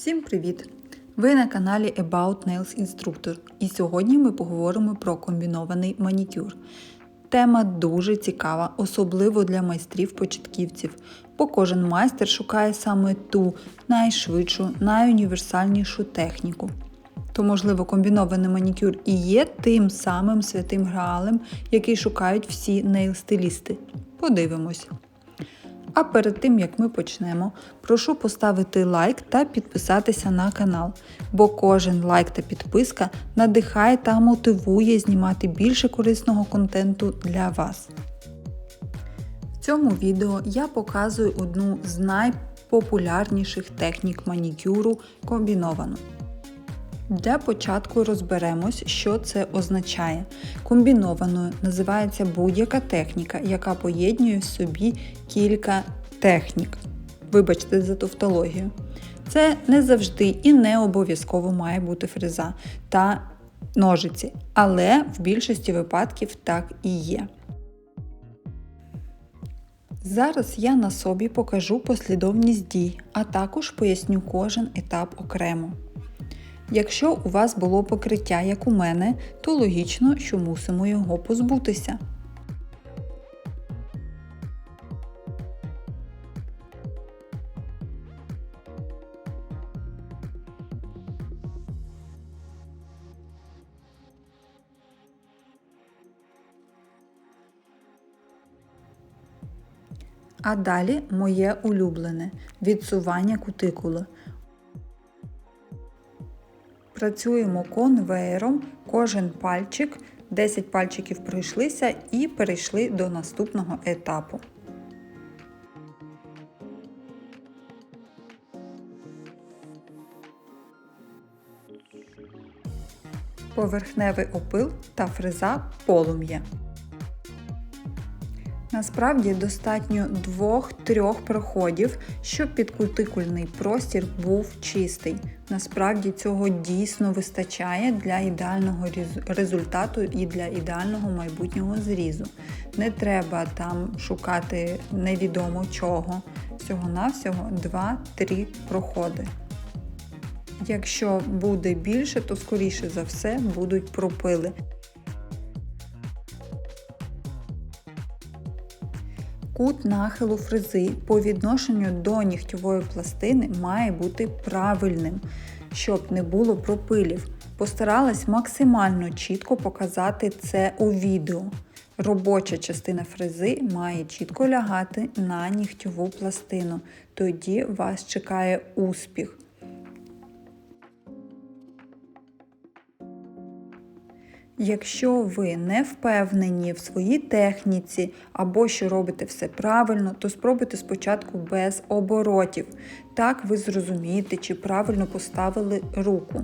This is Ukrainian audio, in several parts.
Всім привіт! Ви на каналі About Nails Instructor і сьогодні ми поговоримо про комбінований манікюр. Тема дуже цікава, особливо для майстрів-початківців, бо кожен майстер шукає саме ту найшвидшу, найуніверсальнішу техніку. То, можливо, комбінований манікюр і є тим самим святим граалем, який шукають всі нейл-стилісти. Подивимось. А перед тим як ми почнемо, прошу поставити лайк та підписатися на канал, бо кожен лайк та підписка надихає та мотивує знімати більше корисного контенту для вас. В цьому відео я показую одну з найпопулярніших технік манікюру комбіновану. Для початку розберемось, що це означає. Комбінованою називається будь-яка техніка, яка поєднує в собі кілька технік. Вибачте за тавтологію. Це не завжди і не обов'язково має бути фреза та ножиці, але в більшості випадків так і є. Зараз я на собі покажу послідовність дій, а також поясню кожен етап окремо. Якщо у вас було покриття, як у мене, то логічно, що мусимо його позбутися. А далі моє улюблене відсування кутикули. Працюємо конвеєром, кожен пальчик, 10 пальчиків пройшлися і перейшли до наступного етапу. Поверхневий опил та фреза полум'я. Насправді достатньо 2-3 проходів, щоб підкутикульний простір був чистий. Насправді цього дійсно вистачає для ідеального результату і для ідеального майбутнього зрізу. Не треба там шукати невідомо чого. Всього-навсього 2-3 проходи. Якщо буде більше, то скоріше за все будуть пропили. Кут нахилу фрези по відношенню до нігтьової пластини має бути правильним, щоб не було пропилів. Постаралась максимально чітко показати це у відео. Робоча частина фрези має чітко лягати на нігтьову пластину. Тоді вас чекає успіх. Якщо ви не впевнені в своїй техніці або що робите все правильно, то спробуйте спочатку без оборотів. Так ви зрозумієте, чи правильно поставили руку.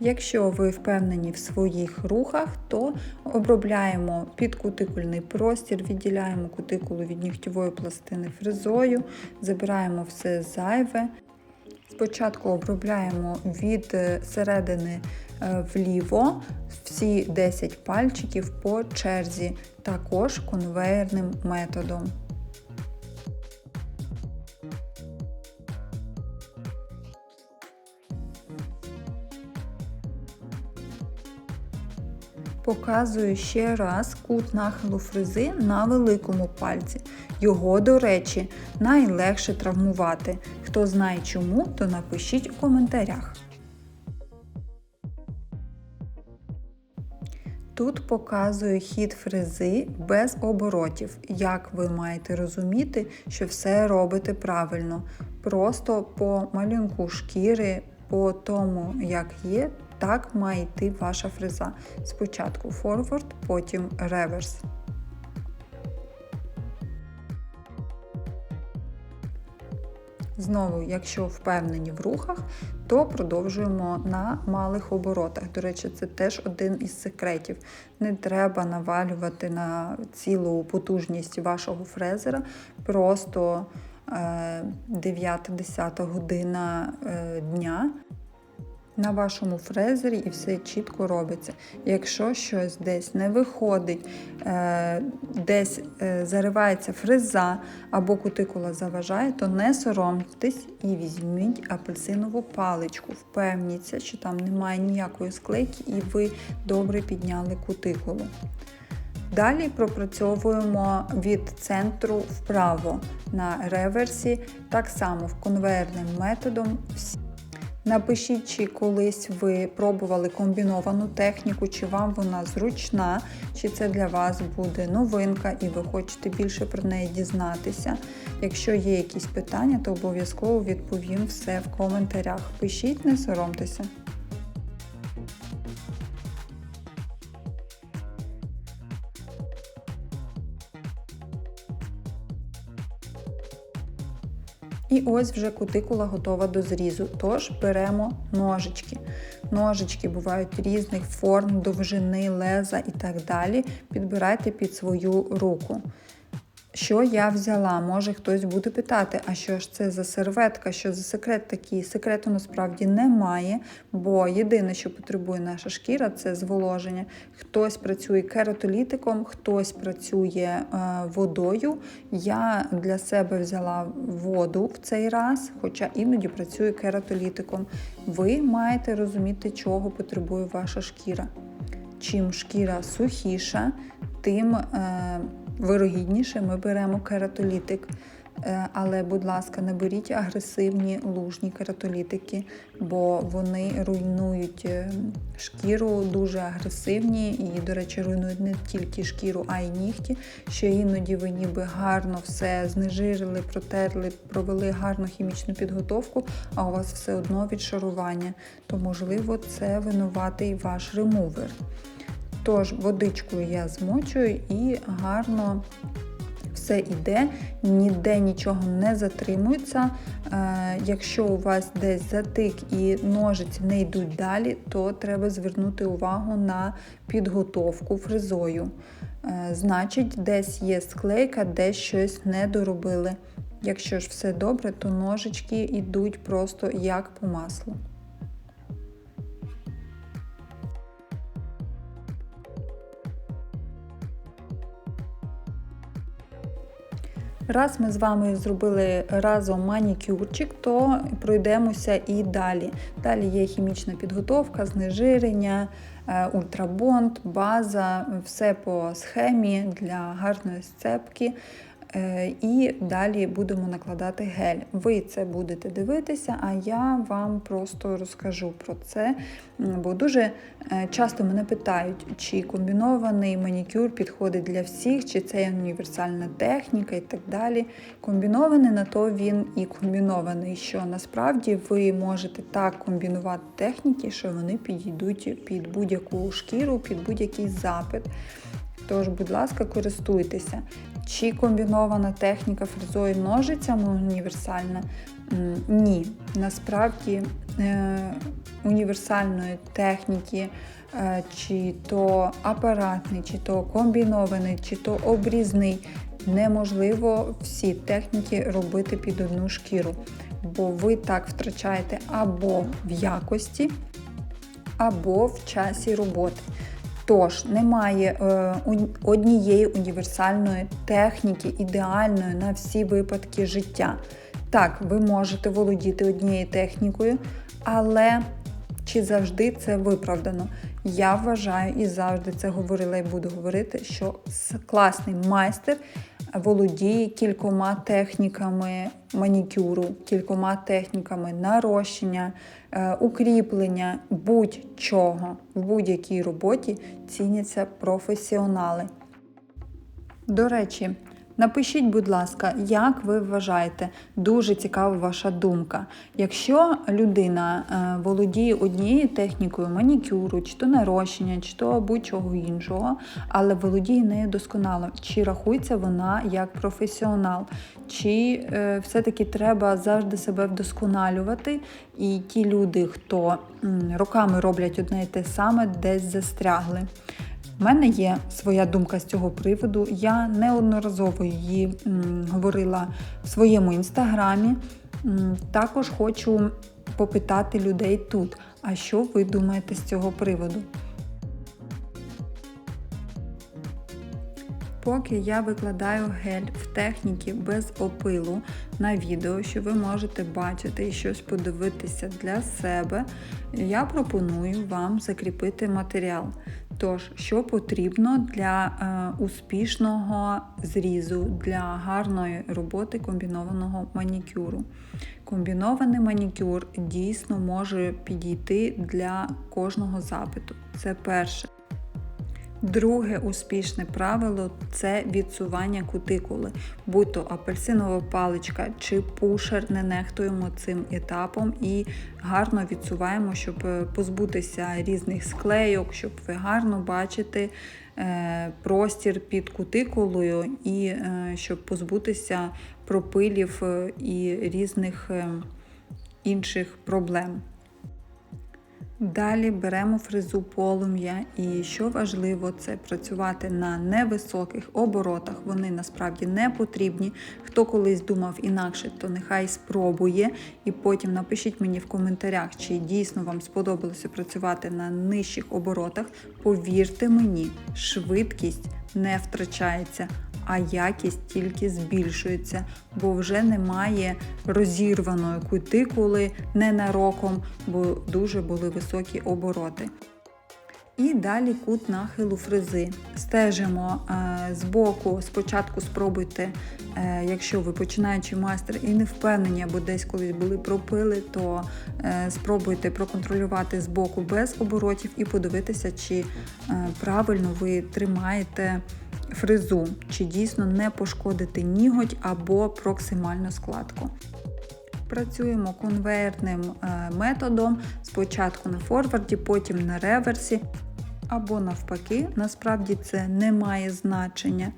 Якщо ви впевнені в своїх рухах, то обробляємо підкутикульний простір, відділяємо кутикулу від нігтєвої пластини фрезою, забираємо все зайве. Спочатку обробляємо від середини е, вліво всі 10 пальчиків по черзі, також конвеєрним методом. Показую ще раз кут нахилу фрези на великому пальці. Його, до речі, найлегше травмувати. Хто знає чому, то напишіть у коментарях. Тут показую хід фрези без оборотів, як ви маєте розуміти, що все робите правильно. Просто по малюнку шкіри, по тому, як є, так має йти ваша фреза. Спочатку форвард, потім реверс. Знову, якщо впевнені в рухах, то продовжуємо на малих оборотах. До речі, це теж один із секретів. Не треба навалювати на цілу потужність вашого фрезера, просто 9-10 е, година е, дня. На вашому фрезері і все чітко робиться. Якщо щось десь не виходить, е, десь е, заривається фреза або кутикула заважає, то не соромтесь і візьміть апельсинову паличку. Впевніться, що там немає ніякої склейки і ви добре підняли кутикулу. Далі пропрацьовуємо від центру вправо на реверсі, так само в конвейерним методом. Напишіть, чи колись ви пробували комбіновану техніку, чи вам вона зручна, чи це для вас буде новинка і ви хочете більше про неї дізнатися. Якщо є якісь питання, то обов'язково відповім все в коментарях. Пишіть, не соромтеся. І ось вже кутикула готова до зрізу. Тож беремо ножички. Ножички бувають різних форм, довжини, леза і так далі. Підбирайте під свою руку. Що я взяла? Може хтось буде питати, а що ж це за серветка, що за секрет такий? Секрету насправді немає, бо єдине, що потребує наша шкіра, це зволоження. Хтось працює кератолітиком, хтось працює е, водою. Я для себе взяла воду в цей раз, хоча іноді працюю кератолітиком. Ви маєте розуміти, чого потребує ваша шкіра. Чим шкіра сухіша, тим е, вирогідніше ми беремо кератолітик. Е, але, будь ласка, не беріть агресивні лужні кератолітики, бо вони руйнують е, шкіру, дуже агресивні і, до речі, руйнують не тільки шкіру, а й нігті. Що іноді ви ніби гарно все знежирили, протерли, провели гарну хімічну підготовку, а у вас все одно відшарування. То, можливо, це винуватий ваш ремувер. Тож, водичкою я змочую і гарно все йде, ніде нічого не затримується. Е, якщо у вас десь затик і ножиці не йдуть далі, то треба звернути увагу на підготовку фрезою. Е, значить, десь є склейка, десь щось не доробили. Якщо ж все добре, то ножички йдуть просто як по маслу. Раз ми з вами зробили разом манікюрчик, то пройдемося і далі. Далі є хімічна підготовка, знежирення, е, ультрабонд, база, все по схемі для гарної сцепки. Е, і далі будемо накладати гель. Ви це будете дивитися, а я вам просто розкажу про це. Бо дуже е, часто мене питають, чи комбінований манікюр підходить для всіх, чи це універсальна техніка і так далі. Комбінований на то він і комбінований, що насправді ви можете так комбінувати техніки, що вони підійдуть під будь-яку шкіру, під будь-який запит. Тож, будь ласка, користуйтеся. Чи комбінована техніка фрезою ножицями універсальна? Ні. Насправді е, універсальної техніки, е, чи то апаратний, чи то комбінований, чи то обрізний. Неможливо всі техніки робити під одну шкіру, бо ви так втрачаєте або в якості, або в часі роботи. Тож немає е, однієї універсальної техніки, ідеальної на всі випадки життя. Так, ви можете володіти однією технікою, але чи завжди це виправдано? Я вважаю і завжди це говорила і буду говорити, що класний майстер володіє кількома техніками манікюру, кількома техніками нарощення, е, укріплення будь-чого в будь-якій роботі ціняться професіонали. До речі, Напишіть, будь ласка, як ви вважаєте, дуже цікава ваша думка. Якщо людина е, володіє однією технікою манікюру, чи то нарощення, чи то будь-чого іншого, але володіє нею досконало, чи рахується вона як професіонал, чи е, все-таки треба завжди себе вдосконалювати, і ті люди, хто роками роблять одне і те саме, десь застрягли. У мене є своя думка з цього приводу. Я неодноразово її говорила в своєму інстаграмі. Також хочу попитати людей тут. А що ви думаєте з цього приводу? Поки я викладаю гель в техніки без опилу на відео, що ви можете бачити і щось подивитися для себе, я пропоную вам закріпити матеріал. Тож, що потрібно для е, успішного зрізу, для гарної роботи комбінованого манікюру. Комбінований манікюр дійсно може підійти для кожного запиту. Це перше. Друге успішне правило це відсування кутикули. Будь то апельсинова паличка чи пушер, не нехтуємо цим етапом і гарно відсуваємо, щоб е, позбутися різних склейок, щоб ви гарно бачите простір під кутикулою і е, щоб позбутися пропилів е, і різних інших проблем. Далі беремо фрезу полум'я, і що важливо, це працювати на невисоких оборотах. Вони насправді не потрібні. Хто колись думав інакше, то нехай спробує. І потім напишіть мені в коментарях, чи дійсно вам сподобалося працювати на нижчих оборотах. Повірте мені, швидкість не втрачається. А якість тільки збільшується, бо вже немає розірваної кутикули ненароком, бо дуже були високі обороти. І далі кут нахилу фрези. Стежимо е, з боку, спочатку спробуйте, е, якщо ви починаючий майстер і не впевнені, або десь колись були пропили, то е, спробуйте проконтролювати з боку без оборотів і подивитися, чи правильно ви тримаєте фрезу, чи дійсно не пошкодити ніготь або проксимальну складку. Працюємо конвейерним е, методом, спочатку на форварді, потім на реверсі, або навпаки, насправді це не має значення.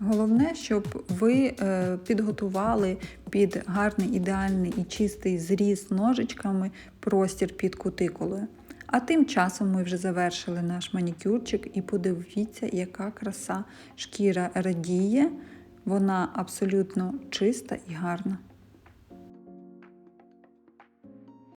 Головне, щоб ви е, підготували під гарний, ідеальний і чистий зріз ножичками простір під кутикулою. А тим часом ми вже завершили наш манікюрчик і подивіться, яка краса шкіра радіє. Вона абсолютно чиста і гарна.